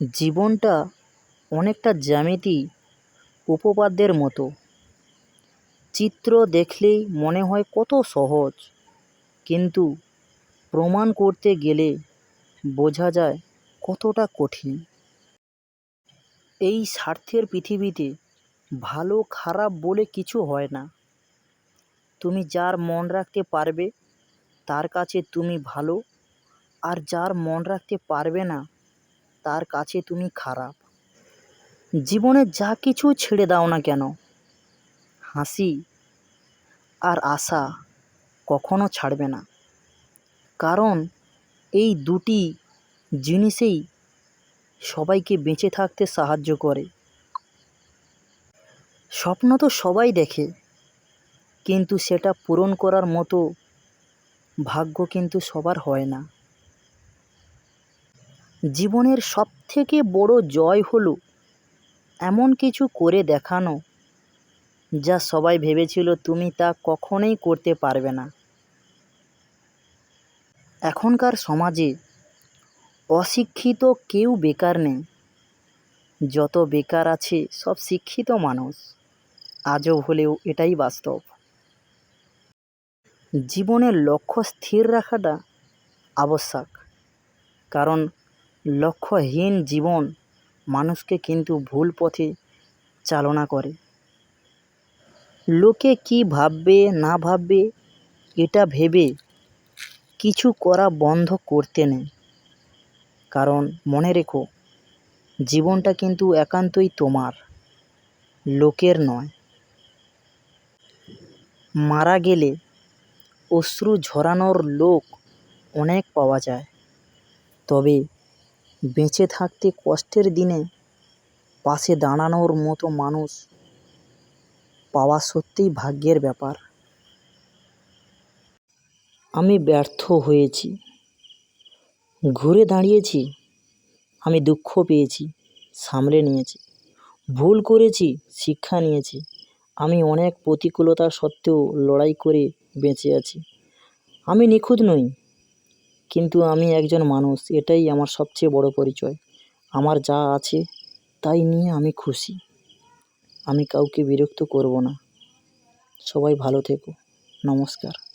জীবনটা অনেকটা জ্যামিতি উপপাদ্যের মতো। চিত্র দেখলেই মনে হয় কত সহজ, কিন্তু প্রমাণ করতে গেলে বোঝা যায় কতটা কঠিন। এই স্বার্থের পৃথিবীতে ভালো খারাপ বলে কিছু হয় না। তুমি যার মন রাখতে পারবে, তার কাছে তুমি ভালো, আর যার মন রাখতে পারবে না তার কাছে তুমি খারাপ। জীবনে যা কিছু ছেড়ে দাও না কেন? হাসি আর আশা কখনো ছাড়বে না। কারণ এই দুটি জিনিসেই সবাইকে বেঁচে থাকতে সাহায্য করে। স্বপ্ন তো সবাই দেখে, কিন্তু সেটা পূরণ করার মতো ভাগ্য কিন্তু সবার হয় না। জীবনের সবথেকে বড় জয় হলো এমন কিছু করে দেখানো যা সবাই ভেবেছিল তুমি তা কখনোই করতে পারবে না। এখনকার সমাজে অশিক্ষিত কেউ বেকার নেই। যত বেকার আছে সব শিক্ষিত মানুষ। আজও হলেও এটাই বাস্তব। জীবনের লক্ষ্য স্থির রাখাটা আবশ্যক। কারণ লক্ষ্যহীন জীবন মানুষকে কিন্তু ভুল পথে চালনা করে। লোকে কী ভাববে, না ভাববে, এটা ভেবে কিছু করা বন্ধ করতে নেই। কারণ, মনে রেখো, জীবনটা কিন্তু একান্তই তোমার, লোকের নয়। মারা গেলে অশ্রু ঝরানোর লোক অনেক পাওয়া যায়। তবে বেঁচে থাকতে কষ্টের দিনে পাশে দাঁড়ানোর মতো মানুষ পাওয়া সত্যিই ভাগ্যের ব্যাপার। আমি ব্যর্থ হয়েছি। ঘুরে দাঁড়িয়েছি। আমি দুঃখ পেয়েছি, সামলে নিয়েছি। ভুল করেছি, শিক্ষা নিয়েছি। আমি অনেক প্রতিকূলতা সত্ত্বেও লড়াই করে বেঁচে আছি। আমি নিখুঁত নই। কিন্তু আমি একজন মানুষ, এটাই আমার সবচেয়ে বড় পরিচয়। আমার যা আছে তাই নিয়ে আমি খুশি। আমি কাউকে বিরক্ত করব না। সবাই ভালো থেকো। নমস্কার।